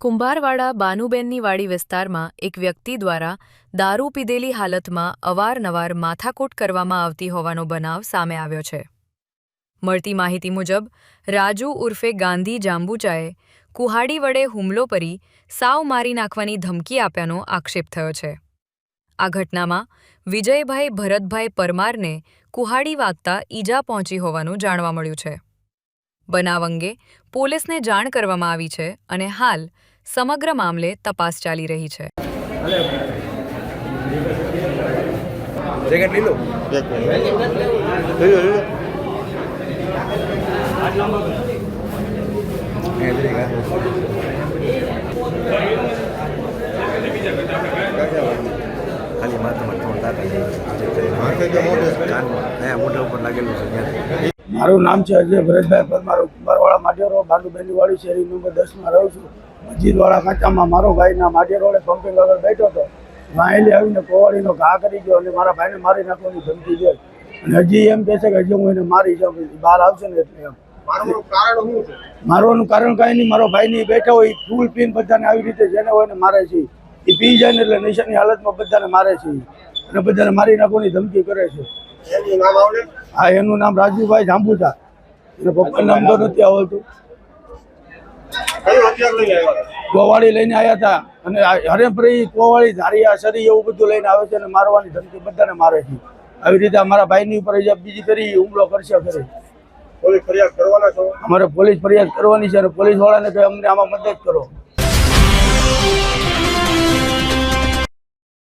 કુંભારવાડા બાનુબેનની વાડી વિસ્તારમાં એક વ્યક્તિ દ્વારા દારૂ પીધેલી હાલતમાં અવારનવાર માથાકૂટ કરવામાં આવતી હોવાનો બનાવ સામે આવ્યો છે. મળતી માહિતી મુજબ, રાજુ ઉર્ફે ગાંધી જાંબુચાએ કુહાડી વડે હુમલો કરી સાવ મારી નાખવાની ધમકી આપ્યાનો આક્ષેપ થયો છે. આ ઘટનામાં વિજયભાઈ ભરતભાઈ પરમારને કુહાડી વાગતા ઈજા પહોંચી હોવાનું જાણવા મળ્યું છે. બનાવ અંગે પોલીસને જાણ કરવામાં આવી છે અને હાલ સમગ્ર મામલે તપાસ ચાલી રહી છે ખાલી માથે મોઢે? ઉપર લાગેલું મારું નામ છે અજય ભરતભાઈ પરમાર માઢેરો બાંડુબેનની વાડી શેરી નંબર દસમાં રહું છું. મજીદવાળા કાંચામાં મારો ભાઈના માઢેરોડે પંપિંગ આગળ બેઠો હતો. વાયલી આવીને કોવાળીનો ઘા કરી ગયો અને મારા ભાઈને મારી નાખવાની ધમકી દે. અને હજી એમ કહે છે કે હજી હું એને મારી જાઉં બહાર આવશે ને એટલે એમ. મારવાનું કારણ કાંઈ નહીં મારો ભાઈ નહીં બેઠો હોય ફૂલ પીને બધાને આવી રીતે જેને હોય ને મારે છે. એ પી જાય ને એટલે નશાની હાલતમાં બધાને મારે છે. અને બધાને મારી નાખવાની ધમકી કરે છે. હા એનું નામ રાજુભાઈ જાંબુચા એને પપ્પાનું તો નથી આવડતું કોવાળી લઈને આવ્યા હતા? અને આ હરેપરી કોવાળી ધારિયા શરી એવું બધું લઈને આવે છે અને મારવાની ધમકી બધાને મારે છે. આવી રીતે અમારા ભાઈની ઉપર બીજી કરી હુમલો કરશે કરે પોલીસ ફરિયાદ કરવાના છો? અમારે પોલીસ ફરિયાદ કરવાની છે અને પોલીસ વાળાને અમને આમાં મદદ કરો.